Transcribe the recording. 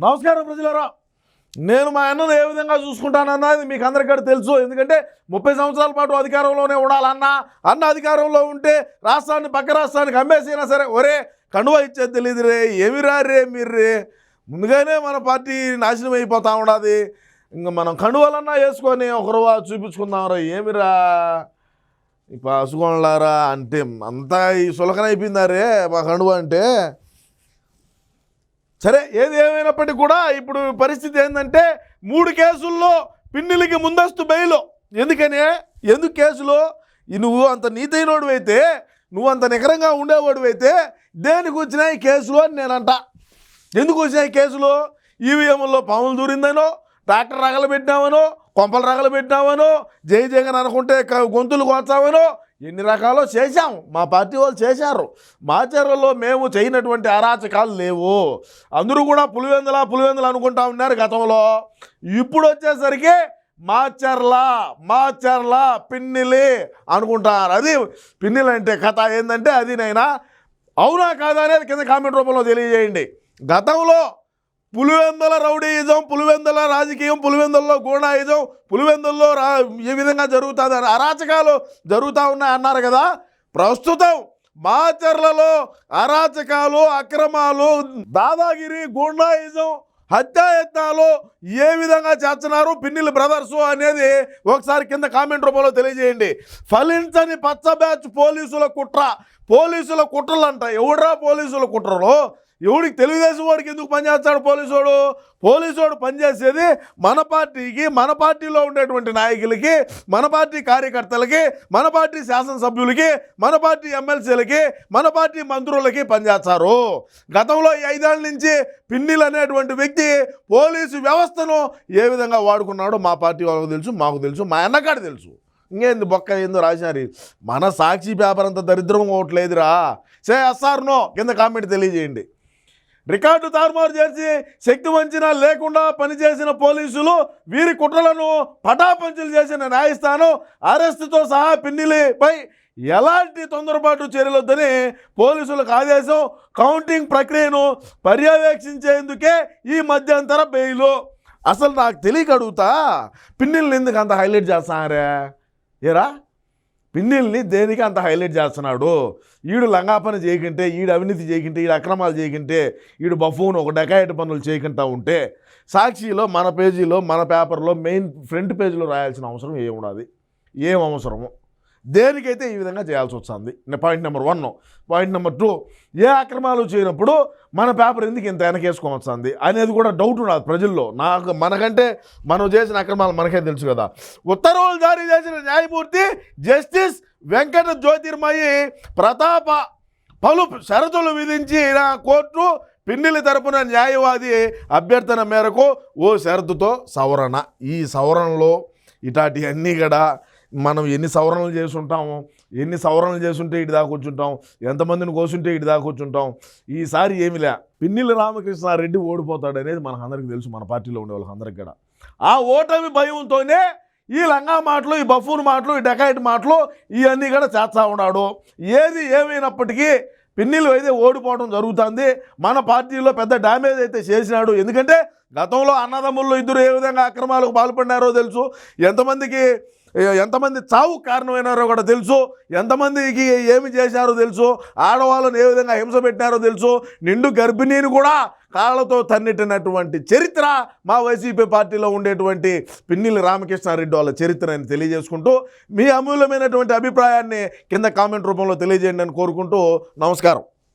నమస్కారం ప్రజలరా. నేను మా అన్నను ఏ విధంగా చూసుకుంటానన్నది మీకు అందరికీ తెలుసు. ఎందుకంటే ముప్పై సంవత్సరాల పాటు అధికారంలోనే ఉండాలన్నా అన్న అధికారంలో ఉంటే రాష్ట్రాన్ని పక్క రాష్ట్రానికి అమ్మేసైనా సరే ఒరే కండువా ఇచ్చేది తెలియదు రే ఏమిరా రే మీరు రే? ముందుగానే మన పార్టీ నాశనం అయిపోతా ఉండదు. ఇంకా మనం కండువాలన్నా వేసుకొని ఒకరు చూపించుకుందాం రా ఏమిరా? ఈ అంటే అంతా ఈ సులకన అయిపోయిందారే మా కండువా అంటే? సరే ఏది ఏమైనప్పటికీ కూడా ఇప్పుడు పరిస్థితి ఏంటంటే మూడు కేసుల్లో పిన్నిలకి ముందస్తు బెయిల్. ఎందుకనే? ఎందుకు కేసులో? నువ్వు అంత నీతైనోడు అయితే నువ్వు అంత నికరంగా ఉండేవాడు అయితే దేనికి వచ్చినాయి కేసులు అని నేనంట. ఎందుకు వచ్చినాయి కేసులు? ఈవీఎంలో పాములు దూరిందనో ట్రాక్టర్ రగలు రగలబెట్టినామనో కొంపలు రగలబెట్టినామనో జై జగన్ అనుకుంటే గొంతులు కోచామనో ఎన్ని రకాలో చేశాం. మా పార్టీ వాళ్ళు చేశారు. మా చర్యలో మేము చేయనటువంటి అరాచకాలు లేవు. అందరూ కూడా పులివెందుల పులివెందులు అనుకుంటా ఉన్నారు గతంలో. ఇప్పుడు వచ్చేసరికి మాచర్ల మాచర్ల పిన్నిలి అనుకుంటారు. అది పిన్నిలు అంటే కథ ఏంటంటే అది నైనా. అవునా కాదా అనేది కింద కామెంట్ రూపంలో తెలియజేయండి. గతంలో పులివెందుల రౌడీయిజం పులివెందుల రాజకీయం పులివెందుల్లో గూడాయిజం పులివెందుల్లో రా ఈ విధంగా జరుగుతుంది అని అరాచకాలు జరుగుతూ ఉన్నాయి అన్నారు కదా. ప్రస్తుతం మాచర్లలో అరాచకాలు అక్రమాలు దాదాగిరి గూండాయిజం హత్యాయత్నాలు ఏ విధంగా చేస్తున్నారు? పిన్నిల బ్రదర్సు అనేది ఒకసారి కింద కామెంట్ రూపంలో తెలియజేయండి. ఫలించని పచ్చ బ్యాచ్ పోలీసుల కుట్ర పోలీసుల కుట్రలు అంట ఎవడ్రా పోలీసుల కుట్రలు? ఎవడికి తెలుగుదేశం వాడికి ఎందుకు పనిచేస్తాడు పోలీసోడు? పోలీసోడు పనిచేసేది మన పార్టీకి మన పార్టీలో ఉండేటువంటి నాయకులకి మన పార్టీ కార్యకర్తలకి మన పార్టీ శాసనసభ్యులకి మన పార్టీ ఎమ్మెల్సీలకి మన పార్టీ మంత్రులకి పనిచేస్తారు గతంలో ఈ ఐదేళ్ళ నుంచి పిన్నిలు అనేటువంటి వ్యక్తి పోలీసు వ్యవస్థను ఏ విధంగా వాడుకున్నాడో మా పార్టీ వాళ్ళకి తెలుసు మాకు తెలుసు మా అన్నకాడ తెలుసు. ఇంకేంది బొక్క ఏందో రాసినారు? మన సాక్షి పేపర్ అంత దరిద్రం ఒకట్లేదురా సే ఎస్ఆర్నో కింద కామెంట్ తెలియజేయండి. రికార్డు తారుమారు చేసి శక్తి వంచిన లేకుండా పనిచేసిన పోలీసులు వీరి కుట్రలను పటాపంచులు చేసిన న్యాయస్థానం అరెస్టుతో సహా పిన్నిలిపై ఎలాంటి తొందరపాటు చర్యలొద్దని పోలీసులకు ఆదేశం కౌంటింగ్ ప్రక్రియను పర్యవేక్షించేందుకే ఈ మధ్యంతర బెయిలు. అసలు నాకు తెలియక అడుగుతా పిన్నిల్ని ఎందుకు అంత హైలైట్ చేస్తారే ఏరా? పిన్నిల్ని దేనికి అంత హైలైట్ చేస్తున్నాడు? ఈడు లంగాపని చేయకుంటే ఈడు అవినీతి చేయకుంటే ఈడు అక్రమాలు చేయకుంటే ఈడు బఫూన్ ఒక డెకాయట్ పనులు చేయకుండా ఉంటే సాక్షిలో మన పేజీలో మన పేపర్లో మెయిన్ ఫ్రంట్ పేజీలో రాయాల్సిన అవసరం ఏమున్నది ఏం అవసరము? దేనికైతే ఈ విధంగా చేయాల్సి వస్తుంది? Point number one point number two ఏ అక్రమాలు చేయనప్పుడు మన పేపర్ ఎందుకు ఇంత వెనకేసుకోవచ్చింది అనేది కూడా డౌట్ ఉండదు ప్రజల్లో. నాకు మనకంటే మనం చేసిన అక్రమాలు మనకే తెలుసు కదా. ఉత్తర్వులు జారీ చేసిన న్యాయమూర్తి జస్టిస్ వెంకట జ్యోతిర్మయి ప్రతాప పలు షరతులు విధించిన కోర్టు పిన్నిలి తరపున న్యాయవాది అభ్యర్థన మేరకు ఓ షరతుతో సవరణ. ఈ సవరణలో ఇటాటి అన్నీ కూడా మనం ఎన్ని సవరణలు చేసుంటాము ఎన్ని సవరణలు చేసుంటే ఇటు దాకా కూర్చుంటాం ఎంతమందిని కోసుంటే ఇటు దాకా కూర్చుంటాం ఈసారి ఏమిలే పిన్నిల రామకృష్ణారెడ్డి ఓడిపోతాడు అనేది మనకు అందరికీ తెలుసు మన పార్టీలో ఉండే వాళ్ళకి కూడా. ఆ ఓటమి భయంతోనే ఈ లంగా మాటలు ఈ బఫూన్ మాటలు ఈ డెకాయిట్ మాటలు ఇవన్నీ కూడా చేస్తా ఉన్నాడు. ఏది ఏమైనప్పటికీ పిన్నిలు అయితే ఓడిపోవడం జరుగుతుంది. మన పార్టీలో పెద్ద డ్యామేజ్ అయితే చేసినాడు. ఎందుకంటే గతంలో అన్నదమ్ముళ్ళు ఇద్దరు ఏ విధంగా అక్రమాలకు పాల్పడినారో తెలుసు. ఎంతమందికి ఎంతమంది చావు కారణమైనారో కూడా తెలుసు. ఎంతమందికి ఏమి చేశారో తెలుసు. ఆడవాళ్ళని ఏ విధంగా హింస పెట్టినారో తెలుసు. నిండు గర్భిణీని కూడా కాళ్ళతో తన్నిటినటువంటి చరిత్ర మా వైసీపీ పార్టీలో ఉండేటువంటి పిన్నిల రామకృష్ణారెడ్డి వాళ్ళ చరిత్ర అని తెలియజేసుకుంటూ మీ అమూల్యమైనటువంటి అభిప్రాయాన్ని కింద కామెంట్ రూపంలో తెలియజేయండి అని కోరుకుంటూ నమస్కారం.